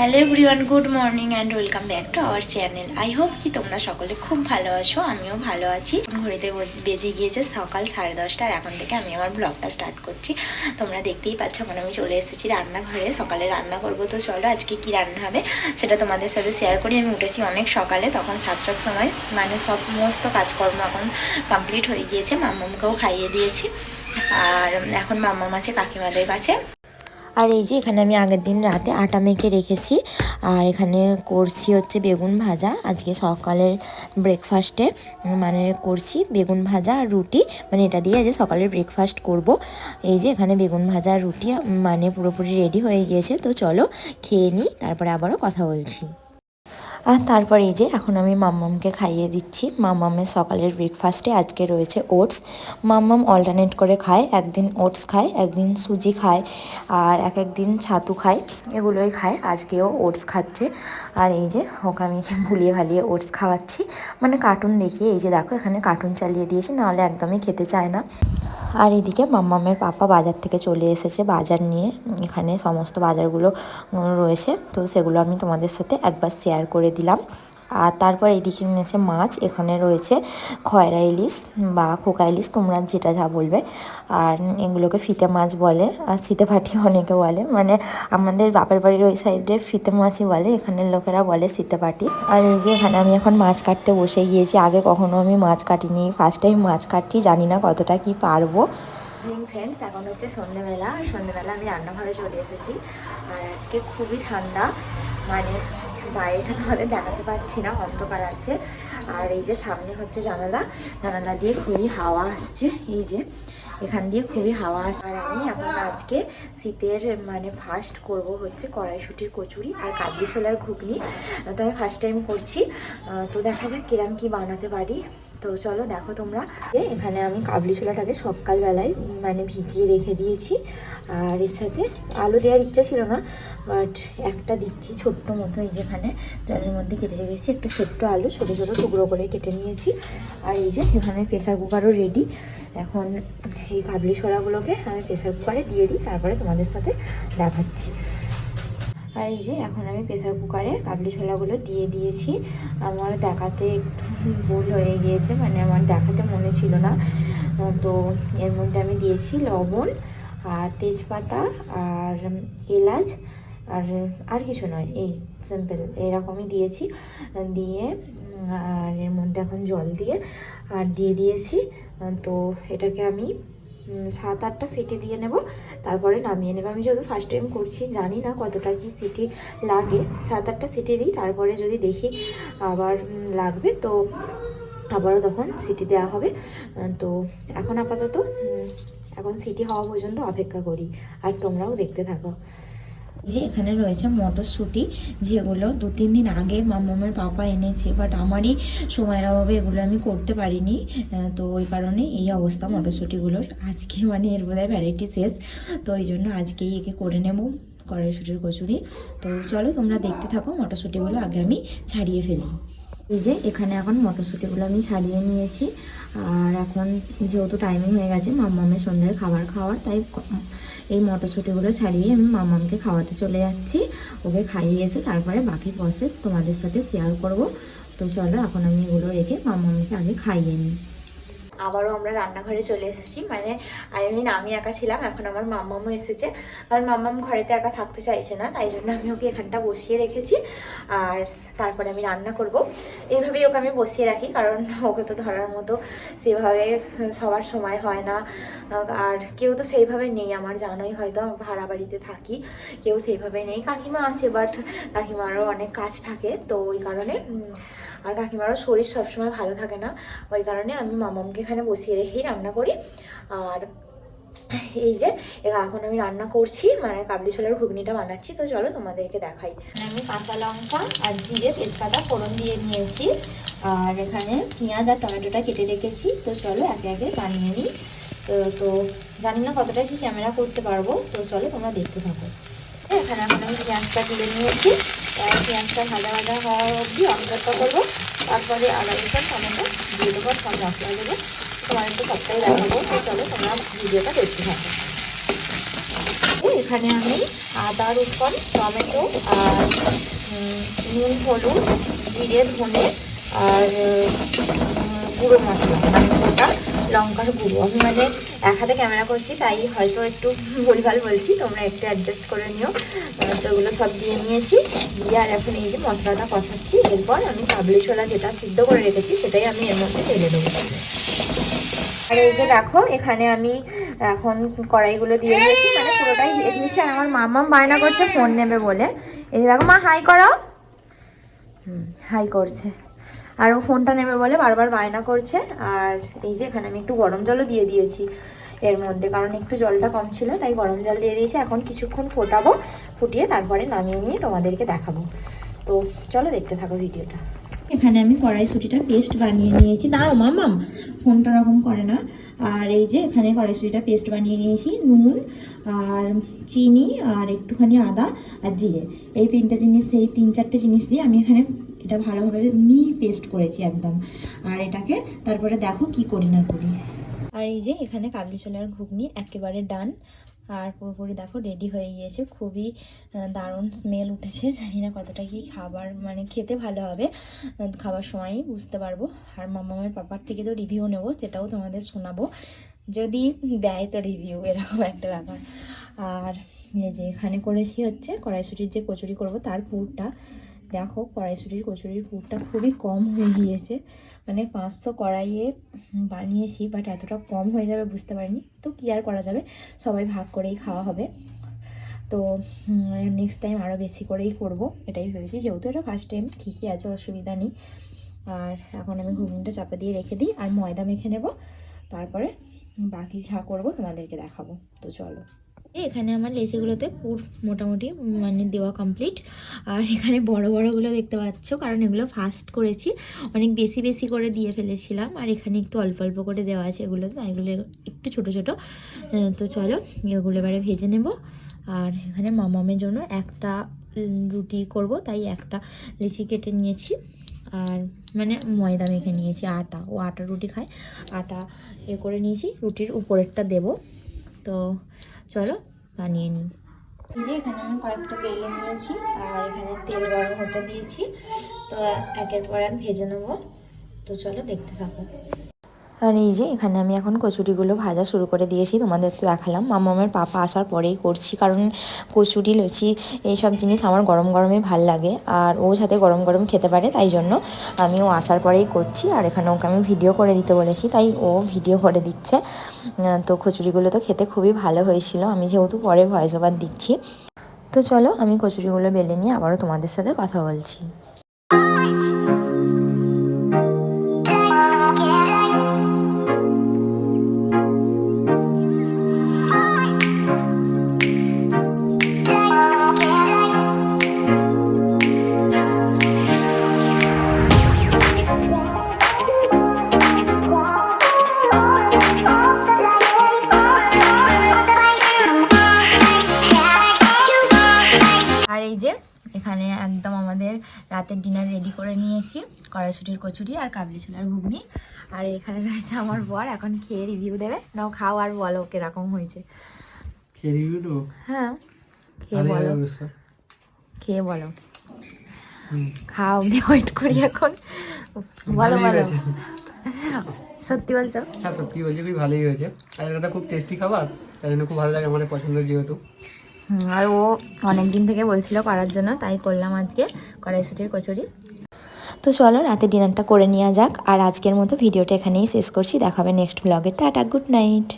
Hello everyone good morning and welcome back to our channel I hope কি তোমরা সকলে খুব ভালো আছো, আমিও ভালো আছি। ঘড়িতে বেজে গিয়েছে সকাল সাড়ে দশটা আর এখন থেকে আমি আমার ব্লগটা স্টার্ট করছি। তোমরা দেখতেই পাচ্ছ, এখন আমি চলে এসেছি রান্নাঘরে। সকালে রান্না করব, তো চলো আজকে কি রান্না হবে সেটা তোমাদের সাথে শেয়ার করি। আমি উঠেছি অনেক সকালে, তখন সাতটার সময়। মানে সব সমস্ত কাজকর্ম এখন কমপ্লিট হয়ে গিয়েছে মাম্মামকেও খাইয়ে দিয়েছি। আর এখন মাম্মাম আছে কাকিমাদের কাছে। আর এই যে এখানে আমি আগের দিন রাতে আটা মেখে রেখেছি। আর এখানে করছি হচ্ছে বেগুন ভাজা। আজকে সকালের ব্রেকফাস্টে মানে করছি বেগুন ভাজা আর রুটি। মানে এটা দিয়ে আজকে সকালের ব্রেকফাস্ট করব। এই যে এখানে বেগুন ভাজা রুটি মানে পুরোপুরি রেডি হয়ে গিয়েছে। তো চলো খেয়ে নিই, তারপরে আবারও কথা বলছি। আর তারপর এই যে এখন আমি মাম্মামকে খাইয়ে দিচ্ছি। মাম্মামের সকালের ব্রেকফাস্টে আজকে রয়েছে ওটস মাম্মাম অল্টারনেট করে খায়, একদিন ওটস খায়, একদিন সুজি খায় আর এক একদিন ছাতু খায়, এগুলোই খায়। আজকেও ওটস খাচ্ছে। আর এই যে ওকে আমি ভুলিয়ে ভালিয়ে ওটস খাওয়াচ্ছি। মানে কার্টুন দেখিয়ে, এই যে দেখো এখানে কার্টুন চালিয়ে দিয়েছি, নাহলে একদমই খেতে চায় না। আর এদিকে মাম্মামের পাপা বাজার থেকে চলে এসেছে বাজার নিয়ে। এখানে সমস্ত বাজারগুলো রয়েছে। তো সেগুলো আমি তোমাদের সাথে একবার শেয়ার করে দিলাম। আর তারপর এইদিকে নিয়েছে মাছ, এখানে রয়েছে খয়রা ইলিশ বা খোকা ইলিশ, তোমরা যেটা যা বলবে। আর এগুলোকে ফিতে মাছ বলে, আর শীতে ফাটি অনেকে বলে। মানে আমাদের বাপের বাড়ির ওই সাইডে ফিতে মাছই বলে, এখানের লোকেরা বলে শীতে পাটি আর এই যে এখানে আমি এখন মাছ কাটতে বসে গিয়েছি, আগে কখনো আমি মাছ কাটিনি ফার্স্ট টাইম মাছ কাটছি, জানি না কতটা কি পারব। ফ্রেন্ডস এখন হচ্ছে সন্ধ্যেবেলা সন্ধ্যেবেলা আমি রান্নাঘরে চলে এসেছি। আর আজকে খুবই ঠান্ডা মানে বাইরেটা তোমাদের দেখাতে পারছি না, অন্ধকার আছে। আর এই যে সামনে হচ্ছে জানালা জানালা দিয়ে খুবই হাওয়া আসছে, এই যে। এখান দিয়ে খুবই হাওয়া আসছে। আর আমি এখন আজকে শীতের মানে ফার্স্ট করব হচ্ছে কড়াইশুটির কচুরি আর কাবলি ছোলার ঘুগনি। তো আমি ফার্স্ট টাইম করছি। তো দেখা যাক কিরম কি বানাতে পারি। তো চলো দেখো তোমরা। এখানে আমি কাবলি ছোলাটাকে সকালবেলায় মানে ভিজিয়ে রেখে দিয়েছি। আর এর সাথে আলু দেওয়ার ইচ্ছা ছিল না বাট একটা দিচ্ছি ছোট্ট মতো, এই যেখানে জলের মধ্যে কেটে রেখেছি। একটা ছোট্ট আলু, ছোটো ছোটো টুকরো করে কেটে নিয়েছি। আর এই যে এখানে প্রেসার কুকারও রেডি এখন এই কাবলি ছোলাগুলোকে আমি প্রেসার কুকারে দিয়ে দিই, তারপরে তোমাদের সাথে দেখাচ্ছি। আর এই যে এখন আমি প্রেসার কুকারে কাবলি ছোলাগুলো দিয়ে দিয়েছি। আমার দেখাতে একটু ভুল হয়ে গিয়েছে মানে আমার দেখাতে মনে ছিল না। তো এর মধ্যে আমি দিয়েছি লবণ, আর তেজপাতা, আর এলাচ, আর আর কিছু নয়, এই সিম্পল এরকমই দিয়েছি। দিয়ে, আর এর মধ্যে এখন জল দিয়ে, আর দিয়ে দিয়েছি। তো এটাকে আমি সাত আটটা সিটি দিয়ে নেব। তারপরে নামিয়ে নেব। আমি যেহেতু ফার্স্ট টাইম করছি, জানি না কতটা কি সিটি লাগে। সাত আটটা সিটি দিই, তারপরে যদি দেখি আবার লাগবে তো আবারও তখন সিটি দেওয়া হবে। তো এখন আপাতত এখন সিটি হওয়া পর্যন্ত অপেক্ষা করি। আর তোমরাও দেখতে থাকো। যে এখানে রয়েছে মটরশুঁটি, যেগুলো দু, তিন দিন আগে মামামের পাপা এনেছে বাট আমারই সময়ের অভাবে এগুলো আমি করতে পারিনি। তো ওই কারণে এই অবস্থা মটরশুঁটিগুলোর। আজকে মানে এর বোধহয় ভ্যারাইটি শেষ। তো এই জন্য আজকেই একে করে নেব কড়াইশুঁটির কচুরি। তো চলো তোমরা দেখতে থাকো, মটরশুঁটিগুলো আগে আমি ছাড়িয়ে ফেলি। এই যে এখানে এখন মটরশুঁটিগুলো আমি ছাড়িয়ে নিয়েছি। আর এখন যেহেতু টাইমিং হয়ে গেছে মাম্মামের সন্ধ্যায় খাবার খাওয়ার তাই এই মটরশুঁটিগুলো ছাড়িয়ে আমি মামামকে খাওয়াতে চলে যাচ্ছি। ওকে খাইয়ে এসে তারপরে বাকি প্রসেস তোমাদের সাথে শেয়ার করব। তো চলো, এখন আমি এগুলো রেখে মামামকে আগে খাইয়ে নিই। আবারও আমরা রান্নাঘরে চলে এসেছি। মানে আই মিন আমি একা ছিলাম, এখন আমার মাম্মামও এসেছে। কারণ মাম্মাম ঘরেতে একা থাকতে চাইছে না, তাই জন্য আমি ওকে এখানটা বসিয়ে রেখেছি। আর তারপরে আমি রান্না করব। এইভাবেই ওকে আমি বসিয়ে রাখি, কারণ ওকে তো ধরার মতো সেভাবে সবার সময় হয় না। আর কেউ তো সেইভাবে নেই, আমার জানোই হয়তো ভাড়া বাড়িতে থাকি, কেউ সেইভাবে নেই। কাকিমা আছে বাট কাকিমারও অনেক কাজ থাকে, তো ওই কারণে আর কাকিমারও শরীর সবসময় ভালো থাকে না। ওই কারণে আমি মামামকে এখানে বসিয়ে রেখেই রান্না করি। আর এই যে এখন আমি রান্না করছি মানে কাবলি ছোলার ঘুগনিটা বানাচ্ছি। তো চলো তোমাদেরকে দেখাই। আমি কাঁচা লঙ্কা আর জিরে তেজপাতা ফোড়ন দিয়ে নিয়েছি। আর এখানে পেঁয়াজ আর টমেটোটা কেটে রেখেছি। তো চলো একে একে বানিয়ে নিই। তো তো জানি না কতটা কি ক্যামেরা করতে পারব। তো চলো তোমরা দেখতে থাকো। এখানে এখন আমি পেঁয়াজটা তুলে নিয়েছি। পেঁয়াজটা ভাজা ভাজা হওয়া অবধি অপেক্ষা করব। তারপরে আদা রসুন টমেটো দিয়ে দেবো, সব মশলা দেবো। তোমাদের তো সবটাই দেখাবো। তো চলো, তোমরা ভিডিওটা দেখতে থাকো। এখানে আমি আদা, রসুন, টমেটো আর নুন, হলুদ, জিরে, ধনে আর গুঁড়ো মশলা। লঙ্কার গুঁড়ো। আমি মানে এক হাতে ক্যামেরা করছি, তাই হয়তো একটু ভুলভাল বলছি, তোমরা একটু অ্যাডজাস্ট করে নিও। তো এগুলো সব দিয়ে নিয়েছি। দিয়ে আর এখন এই যে মশলাটা কষাচ্ছি, এরপর আমি কাবলি ছোলা যেটা সিদ্ধ করে রেখেছি, সেটাই আমি এর মধ্যে ঢেলে দেবো। আর এই যে দেখো, এখানে আমি এখন কড়াইগুলো দিয়ে দিয়েছি মানে পুরোটাই দিয়ে দিয়েছি। আর আমার মামা বায়না করছে, ফোন নেবে বলে। এই দেখো, মা, হাই করো। হুম, হাই করছে। আর ও ফোনটা নেবে বলে বারবার বায়না করছে। আর এই যে এখানে আমি একটু গরম জলও দিয়ে দিয়েছি এর মধ্যে, কারণ একটু জলটা কম ছিল, তাই গরম জল দিয়ে দিয়েছি। এখন কিছুক্ষণ ফোটাবো, ফুটিয়ে তারপরে নামিয়ে নিয়ে তোমাদেরকে দেখাবো। তো চলো দেখতে থাকো ভিডিওটা। এখানে আমি কড়াইশুটিটা পেস্ট বানিয়ে নিয়েছি। দাঁড়াও মামাম ফোনটা ওরকম করে না। আর এই যে এখানে কড়াইশুটিটা পেস্ট বানিয়ে নিয়েছি, নুন আর চিনি আর একটুখানি আদা আর জিরে। এই তিনটা জিনিস, এই তিন চারটে জিনিস দিয়ে আমি এখানে এটা ভালোভাবে মি পেস্ট করেছি একদম। আর এটাকে তারপরে দেখো কি করি না করি। আর এই যে এখানে কাবলি ছোলার ঘুগনি একেবারে ডান। আর পুরোপুরি দেখো রেডি হয়ে গিয়েছে। খুবই দারুণ স্মেল উঠেছে। জানি না কতটা কি খাবার মানে খেতে ভালো হবে। খাবার সময়ই বুঝতে পারব। আর মামামের পাপার থেকে তো রিভিউ নেব, সেটাও তোমাদের শোনাবো। যদি দেয় তো রিভিউ এরকম একটা ব্যাপার। আর এই যে এখানে করেছি হচ্ছে, কড়াইশুটির যে কচুরি করব, তার পুরটা। দেখো কড়াইশুটির কচুরির পুরটা খুবই কম হয়ে গিয়েছে। মানে পাঁচশো কড়াইয়ে বানিয়েছি বাট এতটা কম হয়ে যাবে বুঝতে পারিনি। তো কি আর করা যাবে? সবাই ভাগ করেই খাওয়া হবে। তো নেক্সট টাইম আরও বেশি করেই করব, এটাই ভেবেছি। যেহেতু এটা ফার্স্ট টাইম ঠিকই আছে, অসুবিধা নেই। আর এখন আমি ঘুগনিটা চাপা দিয়ে রেখে দিই, আর ময়দা মেখে নেব। তারপরে বাকি যা করব তোমাদেরকে দেখাবো। তো চলো। এখানে আমার লেচিগুলোতে পুর মোটামুটি মানে দেওয়া কমপ্লিট আর এখানে বড় বড়গুলো দেখতে পাচ্ছ, কারণ এগুলো ফাস্ট করেছি। অনেক বেশি বেশি করে দিয়ে ফেলেছিলাম, আর এখানে একটু অল্প অল্প করে দেওয়া আছে এগুলো এগুলো একটু ছোট ছোট। তো চলো, এগুলো এবারে ভেজে নেব। আর এখানে মামামের জন্য একটা রুটি করব, তাই একটা লিচি কেটে নিয়েছি। আর মানে ময়দা মেখে নিয়েছি, আটা, ও আটা রুটি খায়। আটা এ করে নিয়েছি, রুটির উপরেরটা দেব। তো চলো বানিয়ে নিই। যে এখানে আমি কয়েকটা বেলে নিয়েছি, আর এখানে তেল গরম হতে দিয়েছি। তো একের পর আমি ভেজে নেব। তো চলো দেখতে থাকো। আর এই যে এখানে আমি এখন কচুরিগুলো ভাজা শুরু করে দিয়েছি তোমাদের তো দেখালাম। মামামের পাপা আসার পরেই করছি, কারণ কচুরি, লুচি এইসব জিনিস আমার গরম গরমে ভালো লাগে। আর ও সাথে গরম গরম খেতে পারে তাই জন্য আমি ও আসার পরেই করছি। আর এখানে ওকে আমি ভিডিও করে দিতে বলেছি, তাই ও ভিডিও করে দিচ্ছে। তো কচুরিগুলো তো খেতে খুবই ভালো হয়েছিল, আমি যেহেতু পরে ভয়েস ওভার দিচ্ছি। তো চলো আমি কচুরিগুলো বেলে নিয়ে আবারও তোমাদের সাথে কথা বলছি। রাতের ডিনার রেডি করে নিয়েছি কড়াইশুটির কচুরি আর কাবলি ছোলার ঘুগনি। আর এখানে রয়েছে আমার বর এখন খেয়ে রিভিউ দেবে। নাও খাও আর বলো কীরকম হয়েছে। খেয়ে রিভিউ দেবো? হ্যাঁ খেয়ে বলো। খেয়ে বলো। খাও আমি ওয়েট করি এখন। বলো বলো। সত্যি বলছো? হ্যাঁ সত্যি বলছি খুবই ভালোই হয়েছে। আর এটা খুব টেস্টি খাবার তাই জন্য খুব ভালো লাগে আমাদের পছন্দ যেহেতু। আর ও অনেক দিন থেকে বলছিল করার জন্য, তাই করলাম আজকে কড়াইশুটির কচুরি। তো চলো রাতে ডিনারটা করে নেওয়া যাক, আর আজকের মতো ভিডিওটা এখানেই শেষ করছি দেখাবে নেক্সট ব্লগে টাটা গুড নাইট